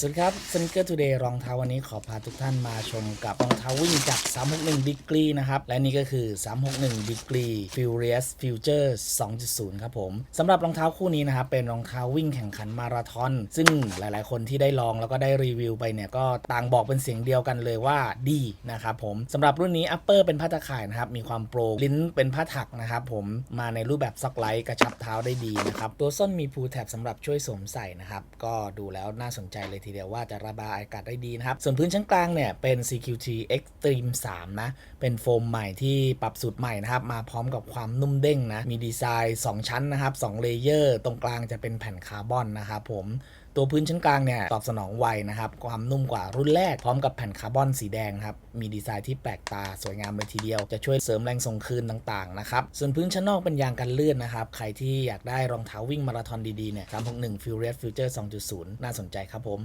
สวัสดีครับ Sneaker Today รองเท้าวันนี้ขอพาทุกท่านมาชมกับรองเท้าวิ่งจาก 361 Degree นะครับ และนี่ก็คือ 361 Degree Furious Future 2.0 ครับผมสำหรับรองเท้าคู่นี้นะครับ เป็นรองเท้าวิ่งแข่งขันมาราธอน ซึ่งหลายๆ คนที่ได้ลองแล้วก็ได้รีวิวไปเนี่ย ก็ต่างบอกเป็นเสียงเดียวกันเลยว่าดีนะครับผมสำหรับรุ่นนี้ upper เป็นผ้าตะข่ายนะครับมีความโปรลิ้นเป็นผ้าถักนะครับผมมาในรูปแบบซ็อกไลท์กระชับเท้าได้ดีนะครับตัวส้นมีพูแท็บสำหรับช่วยสวมใส่นะครับก็ดูแล้วน่าสนใจเลยทีเดียวว่าจะระบายอากาศได้ดีนะครับ ส่วนพื้นชั้นกลางเนี่ยเป็น CQT Extreme 3 นะ เป็นโฟมใหม่ที่ปรับสูตรใหม่นะครับ มาพร้อมกับความนุ่มเด้งนะ มีดีไซน์ 2 ชั้นนะครับ2เลเยอร์ ตรงกลางจะเป็นแผ่นคาร์บอนนะครับผมตัวพื้นชั้นกลางเนี่ยตอบสนองไวนะครับ ความนุ่มกว่ารุ่นแรก พร้อมกับแผ่นคาร์บอนสีแดงครับ มีดีไซน์ที่แปลกตาสวยงามเลยทีเดียว จะช่วยเสริมแรงส่งคืนต่างๆนะครับ ส่วนพื้นชั้นนอกเป็นยางกันลื่นนะครับ ใครที่อยากได้รองเท้าวิ่งมาราธอนดีๆเนี่ย361 Furious Future 2.0 น่าสนใจครับผม